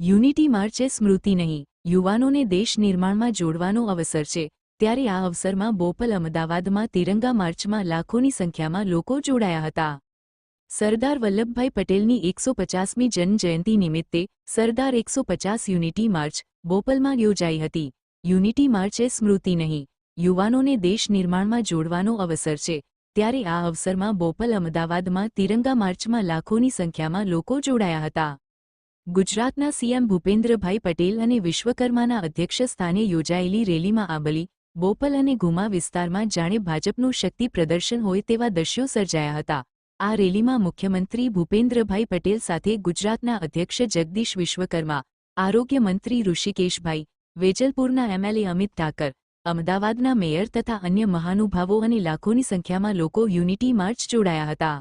Unity March એ સ્મૃતિ નહીં. યુવાનોને દેશ નિર્માણમાં જોડવાનો અવસર છે. ત્યારે આ અવસરમાં બોપલ અમદાવાદમાં તિરંગા માર્ચમાં લાખોની સંખ્યામાં લોકો જોડાયા હતા. સરદાર વલ્લભભાઈ પટેલની એકસો પચાસમી જન્મજયંતિ નિમિત્તે સરદાર એકસો પચાસ યુનિટી માર્ચ બોપલમાં યોજાઈ હતી. યુનિટી માર્ચ એ સ્મૃતિ નહીં. યુવાનોને દેશ નિર્માણમાં જોડવાનો અવસર છે. ત્યારે આ અવસરમાં બોપલ અમદાવાદમાં તિરંગા માર્ચમાં લાખોની સંખ્યામાં લોકો જોડાયા હતા. ગુજરાતના સીએમ ભૂપેન્દ્રભાઈ પટેલ અને વિશ્વકર્માના અધ્યક્ષસ્થાને યોજાયેલી રેલીમાં આંબલી બોપલ અને ગુમા વિસ્તારમાં જાણે ભાજપનું શક્તિ પ્રદર્શન હોય તેવા દ્રશ્યો સર્જાયા હતા. આ રેલીમાં મુખ્યમંત્રી ભૂપેન્દ્રભાઈ પટેલ સાથે ગુજરાતના અધ્યક્ષ જગદીશ વિશ્વકર્મા, આરોગ્ય મંત્રી ઋષિકેશભાઈ, વેજલપુરના એમએલએ અમિત ઠાકર, અમદાવાદના મેયર તથા અન્ય મહાનુભાવો અને લાખોની સંખ્યામાં લોકો યુનિટી માર્ચ જોડાયા હતા.